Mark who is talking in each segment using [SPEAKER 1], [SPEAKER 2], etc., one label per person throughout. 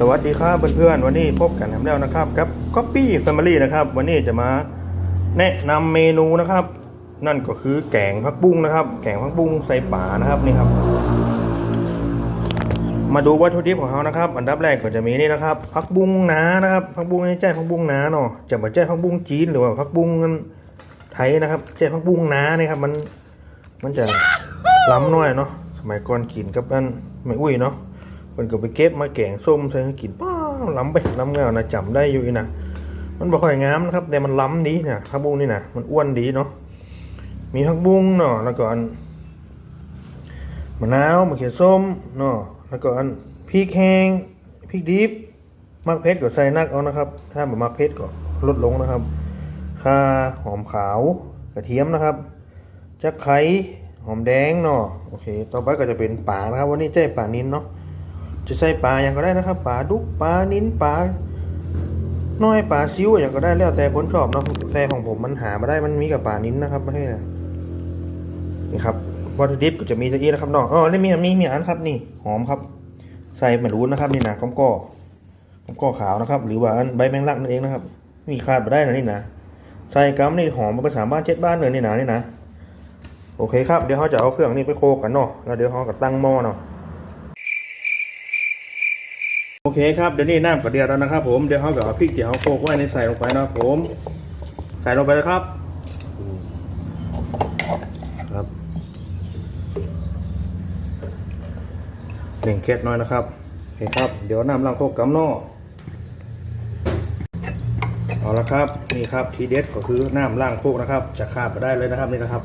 [SPEAKER 1] สวัสดีครับเพื่อนๆวันนี้พบกันแล้วนะครับกับ Copy Family นะครับ วันนี้จะมาแนะนำเมนูนะครับ นั่นก็คือแกงผักบุ้งนะครับ แกงผักบุ้งใส่ป่านะครับนี่ครับ มาดูวัตถุดิบของเขานะครับ อันดับแรกก็จะมีนี่นะครับผักบุ้งหนานะครับผักบุ้งแจ้ผักบุ้งหนาเนาะจะมาแจ้ผักบุ้งจีนหรือว่าผักบุ้งไทยนะครับแจ้ผักบุ้งหนานี่ครับมันมันจะล้ำน้อยเนาะสมัยก่อนกินกับอันไม่อุ้ยเนาะ มันก็ไปเก็บมาแกงส้มใส่กินป้าวล้ำไปล้ำเงานะจำได้อยู่อีนะมันบ่ค่อยงามนะครับ แต่มันล้ำดีนะผักบุ้งนี่นะมันอ้วนดีเนาะมีผักบุ้งเนาะแล้วก็อันมะนาวมะเขือส้มเนาะแล้วก็อันพริกแห้งพริกดิบมักเผ็ดก็ใส่นักเอานะครับ ถ้าแบ่มักเผ็ดก็ลดลงนะครับข่าหอมขาวกระเทียมนะครับจักไข่หอมแดงเนาะโอเค ต่อไปก็จะเป็นป่านะครับ วันนี้เจ้ป่านินเนาะ จะใส่ปลาอย่างก็ได้นะครับปลาดุกปลานิ้นปลาน้อยปลาซิวอย่างก็ได้แล้วแต่คนชอบเนาะแต่ของผมมันหามาได้มันมีกับปลานิ้นนะครับไม่ใช่นะนี่ครับวัตถุดิบก็จะมีตะกี้นะครับน้องอ๋อนี่มีมีมีอันครับนี่หอมครับ ใส่ไม่รู้นะครับ นี่นะก้อมก้อก้อมก้อขาวนะครับ หรือว่าใบแมงลักนั่นเองนะครับ มีขาดมาได้นะนี่นะใส่กัมนี่หอมมาภาษาบ้านเจ็ดบ้านเลยนี่นะนี่นะโอเคครับเดี๋ยวเขาจะเอาเครื่องนี้ไปโคกกันเนาะแล้วเดี๋ยวเขาก็ตั้งหม้อเนาะ โอเคครับเดี๋ยวนี้น้ำกระเดียดแล้วนะครับ ผมเดี๋ยวเขาก็เอาพริกที่เขาโขลกไว้ในใส่ลงไปนะครับผม ใส่ลงไปเลยครับครับเล่งเคล็ดน้อยนะครับโอเคครับ เดี๋ยวน้ำล้างโคกกำนอเอาละครับนี่ครับทีเด็ดก็คือน้ำล้างโคกนะครับ จะขาดไปได้เลยนะครับนี่นะครับ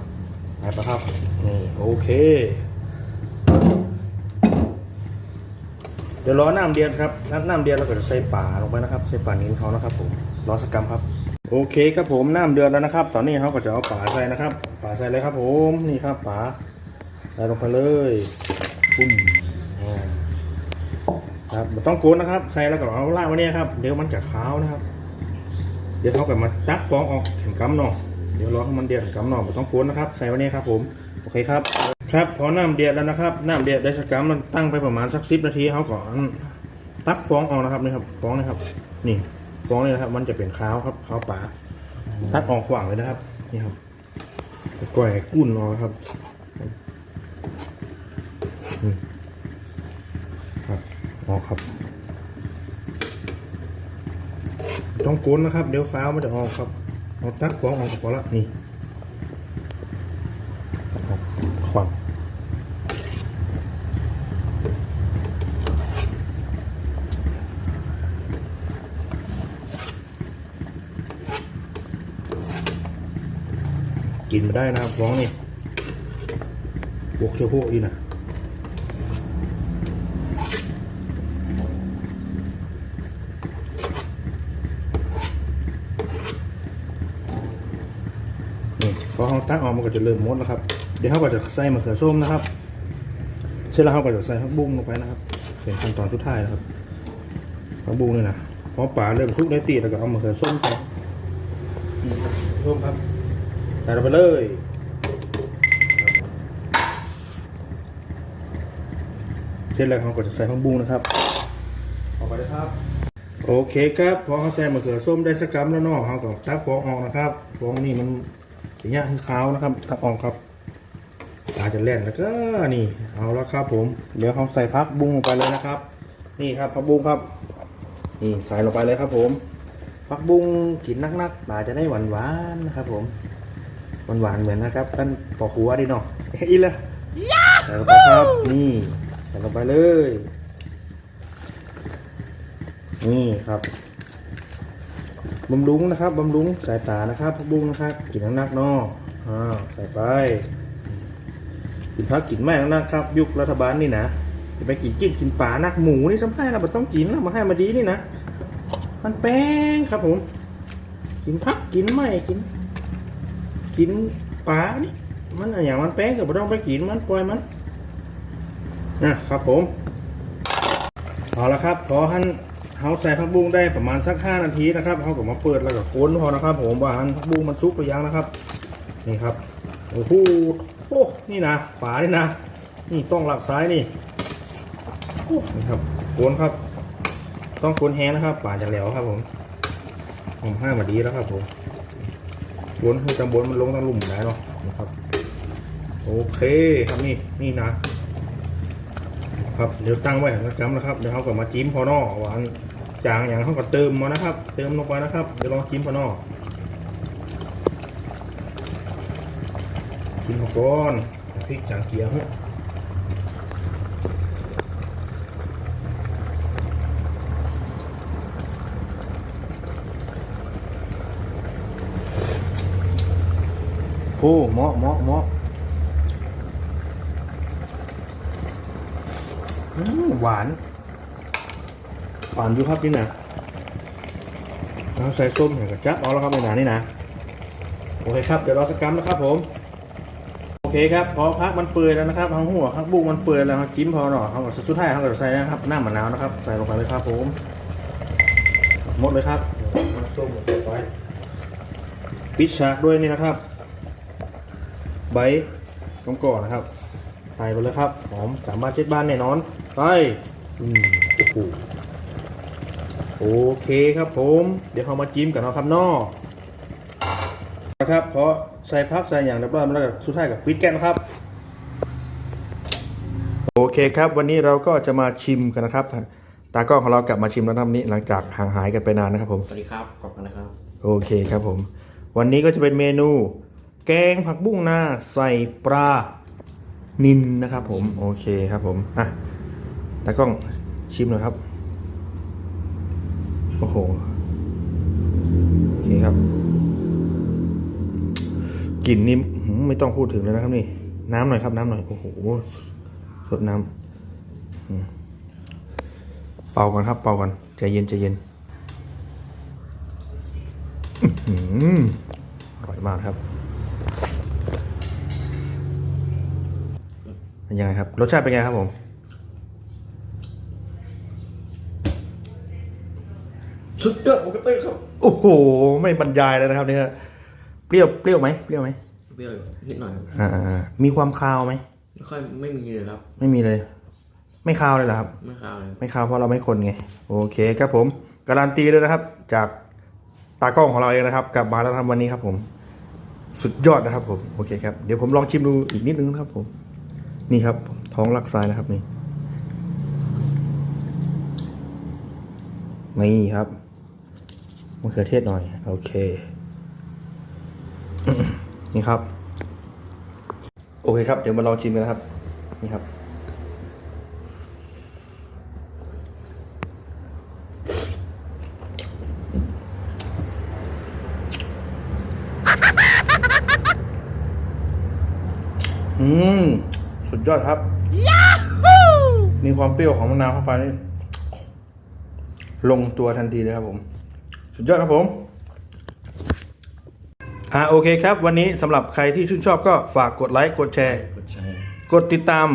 [SPEAKER 1] ไปปะครับนี่โอเค เดี๋ยวรอน้ำเดือดครับน้ำน้ำเดือดแล้วก็จะใส่ป่าลงไปนะครับ ใส่ป่านิ้นเขานะครับผมรอสักกรรมครับ โอเคครับผมน้ำเดือดแล้วนะครับ ตอนนี้เขาก็จะเอาป่าใส่นะครับป่าใส่เลยครับ ผมนี่ครับป่าใส่ลงไปเลยปุ้มครับต้องโกนนะครับ ใส่แล้วก็เอาล่าไว้เนี่ครับ เดี๋ยวมันจะขาวนะครับ เดี๋ยวเขาก็มาตักฟองออกแข็งกำหน่อเดี๋ยวรอให้มันเดือดแข็งกำหนอไม่ต้องโกนนะครับ ใส่ไว้เนี่ครับ ผม โอเคครับ ครับพอน้ำเดือดแล้วนะครับน้ำเดือดได้สักกรัมมันตั้งไปประมาณสักสิบนาทีเขาก่อนตักฟองออกนะครับนี่ครับฟองนะครับ นี่ฟองนี่นะครับ มันจะเป็นขาวครับขาวป่าตักออกขวางเลยนะครับ นี่ครับก่อยกุ้นออกครับอืมครับออกครับ ต้องกุ้นนะครับ เดี๋ยวฟ้าวมันจะออกครับเอาตักฟองออกก็พอละนี่ตักออกขวาง กินมาได้นะครับฟ้องนี่พวกเชื้อพวกอีนะนี่พอเขาตั้งออกมันก็จะเริ่มมดแล้วครับ เดี๋ยวเขาก็จะใส่มะเขือส้มนะครับ เสร็จแล้วเขาก็จะใส่ผักบุ้งลงไปนะครับเป็นขั้นตอนสุดท้ายนะครับผักบุ้งนี่นะพอป่าเริ่มสุกได้ตีแล้วก็เอามะเขือส้มไปส้มครับ ใส่ลงไปเลย เสร็จแล้วเขาก็จะใส่ข้างบุ้งนะครับออกไปเลยครับ โอเคครับ พอเขาใส่มะเขือส้มได้สักกรัมแล้วเนาะเขาก็ตักฟองออกนะครับฟองนี่มันอย่างเงี้ยให้ขาวนะครับ ตักออกครับตาจะแล่นแล้วก็นี่ เอาแล้วครับผม เดี๋ยวเขาใส่พักบุ้งลงไปเลยนะครับ นี่ครับพักบุ้งครับ นี่ใส่ลงไปเลยครับผมพักบุ้งกินนักๆตาจะได้หวานๆนะครับผม หวานๆเหมือนนะครับท่านปอกหัวดิเนาะอีเลยใส่ลงไปครับ นี่ใส่ลงไปเลย นี่ครับบำรุงนะครับบำรุงสายตานะครับพักบุ้งนะครับกินนักๆเนาะอ้าวใส่ไปกินพักกินแม่นักๆครับ ยุครัฐบาลนี่นะจะไปกินจิ้นกินป่านักหมูนี่สำคัญเราไม่ต้องกินแล้วมาให้มาดีนี่นะ มันแป้งครับผม กินพักกินไม่กิน กินปลานี่มันอะอย่างมันแป้งก็ไม่ต้องไปกินมันปล่อยมันนะครับผมเอาละครับพอท่านเขาใส่ผักบุ้งได้ประมาณสักห้านาทีนะครับเขาก็มาเปิดแล้วก็ค้นพอนะครับ ผมว่าหันผักบุ้งมันสุกหรือยังนะครับ นี่ครับโอ้โหโอ้นี่นะฝานี่นะนี่ต้องหลักซ้ายนี่นี่ครับโคนครับ ต้องคนแห้งนะครับป่าจากแล้วครับ ผมผมห้ามาดีแล้วครับผม บนให้ตำบนมันลงตำลุ่มได้เนาะนะครับ โอเคครับนี่นี่นะครับเดี๋ยวตั้งไว้แล้วจำนะครับเดี๋ยวเขาก็มาจิ้มพอนอหวานจางอย่างเขาก็เติมมานะครับ เติมลงไปนะครับเดี๋ยวลองจิ้มพอนอจิ้มก่อนพริกจางเกี๊ยว โอ้เหมาะเหมาะเหมาะอืมหวาน หวานอยู่ครับนี่นะเอาใส่ส้มเห็นกับจับเอาแล้วครับในหนานี่นะโอเคครับเดี๋ยวรอสักกรัมนะครับ ผม โอเคครับพอพักมันเปื่อยแล้วนะครับทั้งหัวทั้งบุ้งมันเปื่อยแล้วครับจิ้มพอหน่อยเขาก็สุดท้ายเขาก็ใส่นะครับน้ำมะนาวนะครับ ใส่ลงไปเลยครับผมหมดเลยครับน้ำส้มใส่ไปปิดฉากด้วยนี่นะครับ ใบกำก่อนนะครับใส่ไปเลยครับหอมสามารถเจ็ดบ้านแน่นอนไปอืมโอ้โหโอเคครับผม เดี๋ยวเขามาจิ้มกันเนาะครับนอนะครับเพราะใส่พักใส่อย่างเรียบร้อยมาแล้วก็สุดท้ายกับปิดแกนครับ โอเคครับ วันนี้เราก็จะมาชิมกันนะครับ ตากล้องของเรากลับมาชิมแล้วทำนี้หลังจากห่างหายกันไปนานนะครับผม
[SPEAKER 2] สวัสดีครับ ขอบคุณนะครับ
[SPEAKER 1] โอเคครับผม วันนี้ก็จะเป็นเมนู แกงผักบุ้งนาใส่ปลานินนะครับผม โอเคครับผมอะตากล้องชิมหน่อยครับ โอ้โห โอเคครับกลิ่นนี่ไม่ต้องพูดถึงเลยนะครับนี่ น้ำหน่อยครับ น้ำหน่อยโอ้โหสดน้ำเป่าก่อนครับ เป่าก่อนใจเย็นใจเย็นอร่อยมากครับ เป็นยังไงครับ รสชาติเป็นไงครับผม
[SPEAKER 2] สุดยอดปกติครับ
[SPEAKER 1] โอ้โห ไม่บรรยายเลยนะครับเนี่ยเปรี้ยว เปรี้ยวไหมเปรี้ยวไหม
[SPEAKER 2] เปรี้ยวนิดหน่อยครับ
[SPEAKER 1] อ่าอ่ามีความคาวไหม
[SPEAKER 2] ไม่ค่อยไม่มีเลยครับ
[SPEAKER 1] ไม่มีเลย ไม่คาวเลยเหรอครับ
[SPEAKER 2] ไม่คาวเลย
[SPEAKER 1] ไม่คาวเพราะเราไม่คนไง โอเคครับผม การันตีเลยนะครับ จากตากล้องของเราเองนะครับ กลับมาแล้วทำวันนี้ครับผม สุดยอดนะครับผม โอเคครับ เดี๋ยวผมลองชิมดูอีกนิดนึงนะครับผม นี่ครับ ท้องลักซ้ายนะครับนี่นี่ครับมะเขือเทศหน่อย โอเค นี่ครับ โอเคครับ เดี๋ยวมาลองชิมกันนะครับ นี่ครับ อืม สุ ดยอดครับมีความเปรี้ยวของมะนาวเข้าไปนี่ลงตัวทันทีเลยครับผม สุดยอดครับผมอ่าโอเคครับ วันนี้สำหรับใครที่ชื่นชอบก็ฝากกดไลค์กดแชร์
[SPEAKER 2] กดแชร์
[SPEAKER 1] กดติดตาม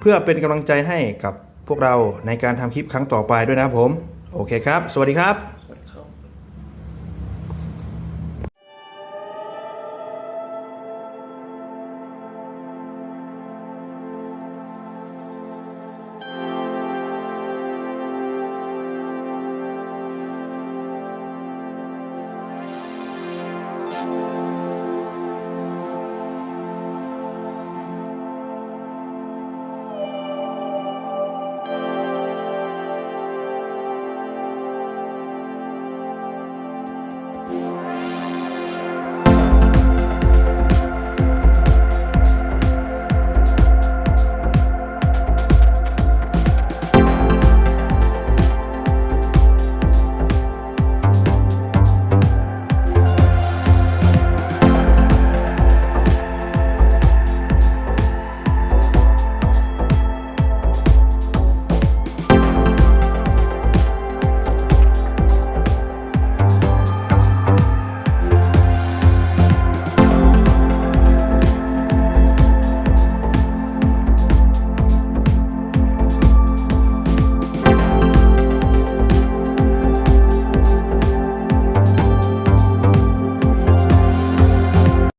[SPEAKER 1] เพื่อเป็นกำลังใจให้กับพวกเราในการทำคลิปครั้งต่อไปด้วยนะครับผม โอเคครับ สวัสดีครับ